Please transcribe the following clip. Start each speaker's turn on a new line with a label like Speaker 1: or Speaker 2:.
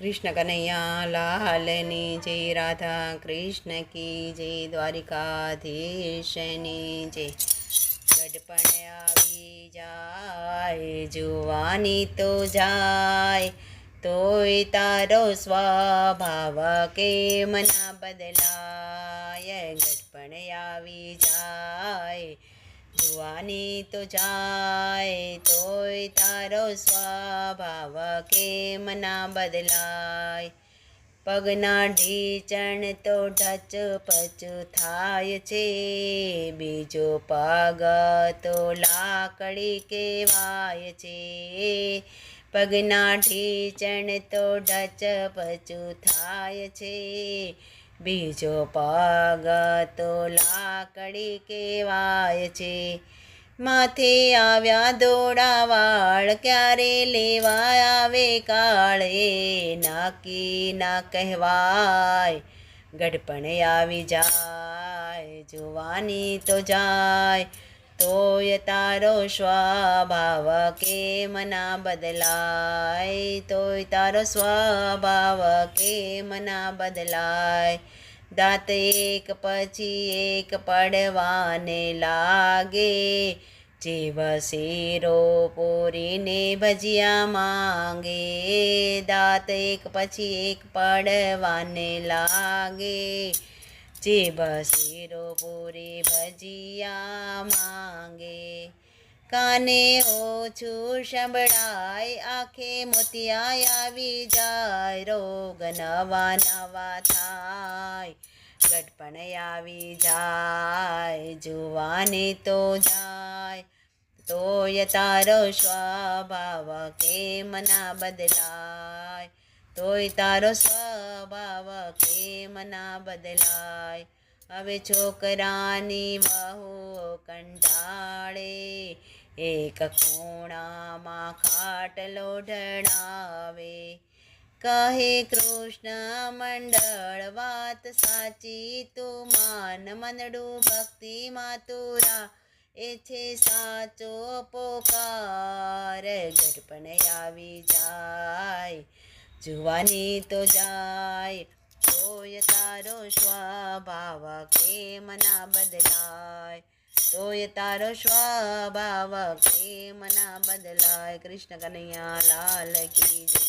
Speaker 1: કૃષ્ણ કનૈયા, લાલની જય, રાધા કૃષ્ણ કી જય, દ્વારિકાધીશની જય. ગઢપણ આવી જાય, જુવાની તો જાય. તોય તારો સ્વભાવ કેમ ના બદલાય? ગઢપણ આવી જાય જુવાની તો જાય તોય તારો સ્વભાવ કેમ ના બદલાય? પગના ઢીચણ તો ઢચ પચ થાય છે, બીજો પગ તો લાકડી કહેવાય છે. પગના ઢીચણ તો ઢચ પચું થાય છે બીજો પગ તો લાકડી કહેવાય છે. માથે આવ્યા દોડા વાળ ક્યારે લેવા આવે કાળે નાકી ના કહેવાય. ગઢપણે આવી જાય, જોવાની તો જાય. તોય તારો સ્વભાવ કેમ ના બદલાય? તોય તારો સ્વભાવ કેમ ના બદલાય? દાંત એક પછી એક પડવાને લાગે. જીવ શીરો પૂરીને ભજીયા માંગે. દાંત એક પછી એક પડવાને લાગે. જીભ બસીરો પૂરી ભજીયા માંગે. કાને ઓછું સંભળાય, આંખે મોતિયા આવી જાય. રોગ નવા નવા થાય, ગટપણ આવી જાય, જુવાની તો જાય. તોય તારો સ્વભાવ કેમ ના બદલાય? તોય તારો સ્વભાવ કેમ ના બદલાય. હવે છોકરાની વહુ કંટાળે, એક ખૂણામાં ખાટલો ઢળાવે કહે, કૃષ્ણ, મંડળ વાત સાચી, તું માન મનડું ભક્તિમાં તુરા એ છે સાચો પોકાર ગઢપણ આવી જાય. જુવાની તો જાય તોય તારો સ્વભાવ કેમ ના બદલાય? તોય તારો સ્વભાવ કેમ ના બદલાય? કૃષ્ણ કનૈયા લાલ કી જય.